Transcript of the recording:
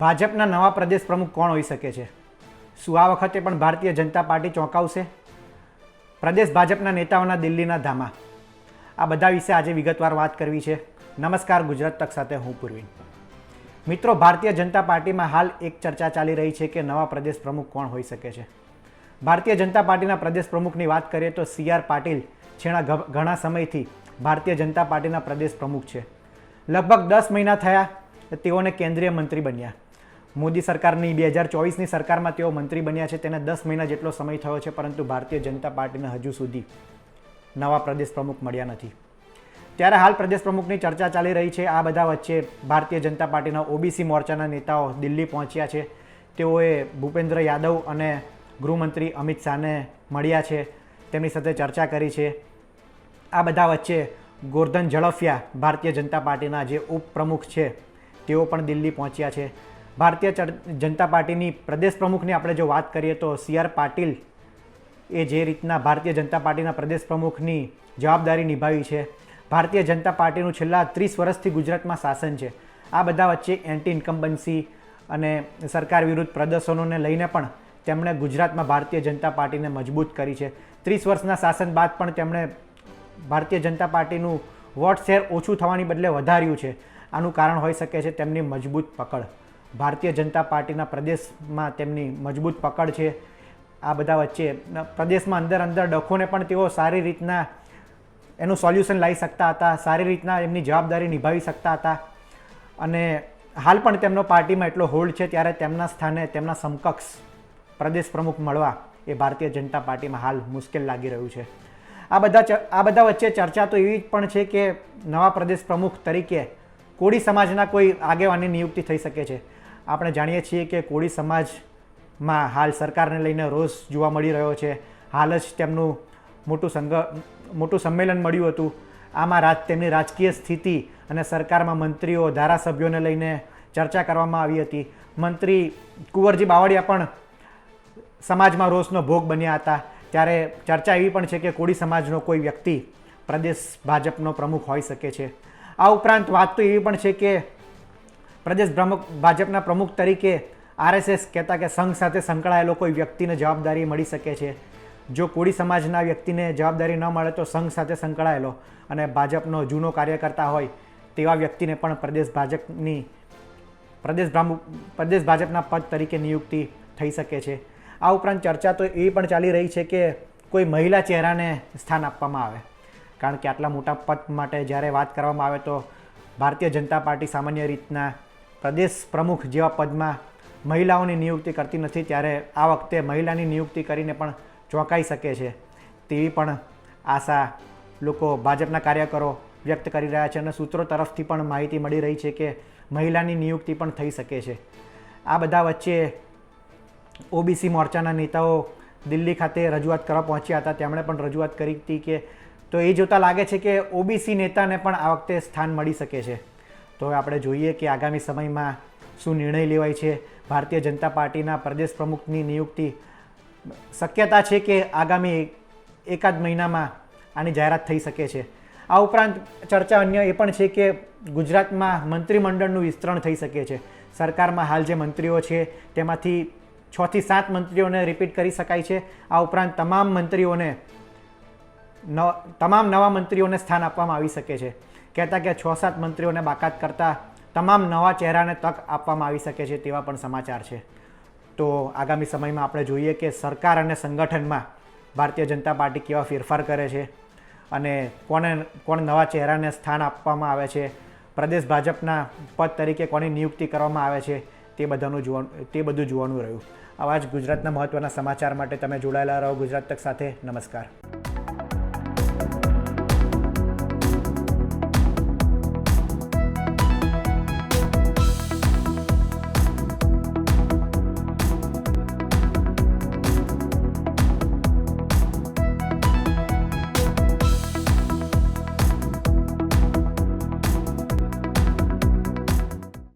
ભાજપના નવા પ્રદેશ પ્રમુખ કોણ હોઈ શકે છે? શું આ વખતે પણ ભારતીય જનતા પાર્ટી ચોંકાવશે? પ્રદેશ ભાજપના નેતાઓના દિલ્હીના ધામા. આ બધા વિશે આજે વિગતવાર વાત કરવી છે. નમસ્કાર, ગુજરાત તક સાથે હું પૂર્વીન. મિત્રો, ભારતીય જનતા પાર્ટીમાં હાલ એક ચર્ચા ચાલી રહી છે કે નવા પ્રદેશ પ્રમુખ કોણ હોઈ શકે છે. ભારતીય જનતા પાર્ટીના પ્રદેશ પ્રમુખની વાત કરીએ તો સી આર પાટીલ છેલ્લા ઘણા સમયથી ભારતીય જનતા પાર્ટીના પ્રદેશ પ્રમુખ છે. લગભગ દસ મહિના થયા તેઓને કેન્દ્રીય મંત્રી બન્યા. મોદી સરકારની બે હજાર ચોવીસની સરકારમાં તેઓ મંત્રી બન્યા છે. તેને દસ મહિના જેટલો સમય થયો છે, પરંતુ ભારતીય જનતા પાર્ટીને હજુ સુધી નવા પ્રદેશ પ્રમુખ મળ્યા નથી. ત્યારે હાલ પ્રદેશ પ્રમુખની ચર્ચા ચાલી રહી છે. આ બધા વચ્ચે ભારતીય જનતા પાર્ટીના ઓબીસી મોરચાના નેતાઓ દિલ્હી પહોંચ્યા છે. તેઓએ ભૂપેન્દ્ર યાદવ અને ગૃહમંત્રી અમિત શાહને મળ્યા છે. તેમની સાથે ચર્ચા કરી છે. આ બધા વચ્ચે ગોરધન ઝડફિયા ભારતીય જનતા પાર્ટીના જે ઉપપ્રમુખ છે, તેઓ પણ દિલ્હી પહોંચ્યા છે. ભારતીય જનતા પાર્ટીની પ્રદેશ પ્રમુખની આપણે જો વાત કરીએ તો સી આર પાટીલ એ જે રીતના ભારતીય જનતા પાર્ટીના પ્રદેશ પ્રમુખની જવાબદારી નિભાવી છે. ભારતીય જનતા પાર્ટીનું છેલ્લા ત્રીસ વર્ષથી ગુજરાતમાં શાસન છે. આ બધા વચ્ચે એન્ટી ઇન્કમ્બન્સી અને સરકાર વિરુદ્ધ પ્રદર્શનોને લઈને પણ તેમણે ગુજરાતમાં ભારતીય જનતા પાર્ટીને મજબૂત કરી છે. ત્રીસ વર્ષના શાસન બાદ પણ તેમણે ભારતીય જનતા પાર્ટીનું વોટ શેર ઓછું થવાની બદલે વધાર્યું છે. આનું કારણ હોઈ શકે છે તેમની મજબૂત પકડ. ભારતીય જનતા પાર્ટીના પ્રદેશમાં તેમની મજબૂત પકડ છે. આ બધા વચ્ચે પ્રદેશમાં અંદર અંદર ડખોને પણ તેઓ સારી રીતના એનું સોલ્યુશન લાવી શકતા હતા, સારી રીતના એમની જવાબદારી નિભાવી શકતા હતા. અને હાલ પણ તેમનો પાર્ટીમાં એટલો હોલ્ડ છે ત્યારે તેમના સ્થાને તેમના સમકક્ષ પ્રદેશ પ્રમુખ મળવા એ ભારતીય જનતા પાર્ટીમાં હાલ મુશ્કેલ લાગી રહ્યું છે. આ બધા આ બધા વચ્ચે ચર્ચા તો એવી પણ છે કે નવા પ્રદેશ પ્રમુખ તરીકે કોળી સમાજના કોઈ આગેવાની નિયુક્તિ થઈ શકે છે. આપણે જાણીએ છીએ કે કોળી સમાજમાં હાલ સરકારને લઈને રોષ જોવા મળી રહ્યો છે. હાલ જ તેમનું મોટું સંઘ મોટું સંમેલન મળ્યું હતું. આમાં રાજ, તેમની રાજકીય સ્થિતિ અને સરકારમાં મંત્રીઓ, ધારાસભ્યોને લઈને ચર્ચા કરવામાં આવી હતી. મંત્રી કુંવરજી બાવળિયા પણ સમાજમાં રોષનો ભોગ બન્યા હતા. ત્યારે ચર્ચા એવી પણ છે કે કોળી સમાજનો કોઈ વ્યક્તિ પ્રદેશ ભાજપનો પ્રમુખ હોઈ શકે છે. આ ઉપરાંત વાત તો એવી પણ છે કે પ્રદેશ પ્રમુખ ભાજપના પ્રમુખ તરીકે આરએસએસ કહેતા કે સંઘ સાથે સંકળાયેલો કોઈ વ્યક્તિને જવાબદારી મળી શકે છે. જો કોળી સમાજના વ્યક્તિને જવાબદારી ન મળે તો સંઘ સાથે સંકળાયેલો અને ભાજપનો જૂનો કાર્યકર્તા હોય તેવા વ્યક્તિને પણ પ્રદેશ ભાજપની પ્રદેશ પ્રદેશ ભાજપના પદ તરીકે નિયુક્તિ થઈ શકે છે. આ ઉપરાંત ચર્ચા તો એ પણ ચાલી રહી છે કે કોઈ મહિલા ચહેરાને સ્થાન આપવામાં આવે. કારણ કે આટલા મોટા પદ માટે જ્યારે વાત કરવામાં આવે તો ભારતીય જનતા પાર્ટી સામાન્ય રીતના પ્રદેશ પ્રમુખ જેવા પદમાં મહિલાઓની નિયુક્તિ કરતી નથી, ત્યારે આ વખતે મહિલાની નિયુક્તિ કરીને પણ ચોંકાઈ શકે છે. તેવી પણ આશા લોકો ભાજપના કાર્યકરો વ્યક્ત કરી રહ્યા છે અને સૂત્રો તરફથી પણ માહિતી મળી રહી છે કે મહિલાની નિયુક્તિ પણ થઈ શકે છે. આ બધા વચ્ચે ઓબીસી મોરચાના નેતાઓ દિલ્હી ખાતે રજૂઆત કરવા પહોંચ્યા હતા. તેમણે પણ રજૂઆત કરી હતી કે, તો એ જોતાં લાગે છે કે ઓબીસી નેતાને પણ આ વખતે સ્થાન મળી શકે છે. તો આપણે જોઈએ કે આગામી સમયમાં શું નિર્ણય લેવાય છે. ભારતીય જનતા પાર્ટીના પ્રદેશ પ્રમુખની નિયુક્તિ શક્યતા છે કે આગામી એકાદ મહિનામાં આની જાહેરાત થઈ શકે છે. આ ઉપરાંત ચર્ચા અન્ય એ પણ છે કે ગુજરાતમાં મંત્રીમંડળનું વિસ્તરણ થઈ શકે છે. સરકારમાં હાલ જે મંત્રીઓ છે તેમાંથી છથી સાત મંત્રીઓને રિપીટ કરી શકાય છે. આ ઉપરાંત તમામ મંત્રીઓને તમામ નવા મંત્રીઓને સ્થાન આપવામાં આવી શકે છે. કહેતા કે છ સાત મંત્રીઓને બાકાત કરતા તમામ નવા ચહેરાને તક આપવામાં આવી શકે છે તેવા પણ સમાચાર છે. તો આગામી સમયમાં આપણે જોઈએ કે સરકાર અને સંગઠનમાં ભારતીય જનતા પાર્ટી કેવા ફેરફાર કરે છે અને કોને, કોણ નવા ચહેરાને સ્થાન આપવામાં આવે છે, પ્રદેશ ભાજપના પદ તરીકે કોની નિયુક્તિ કરવામાં આવે છે તે બધાનું જોવાનું તે બધું જોવાનું રહ્યું. આવા જ ગુજરાતના મહત્ત્વના સમાચાર માટે તમે જોડાયેલા રહો. ગુજરાત તક સાથે નમસ્કાર.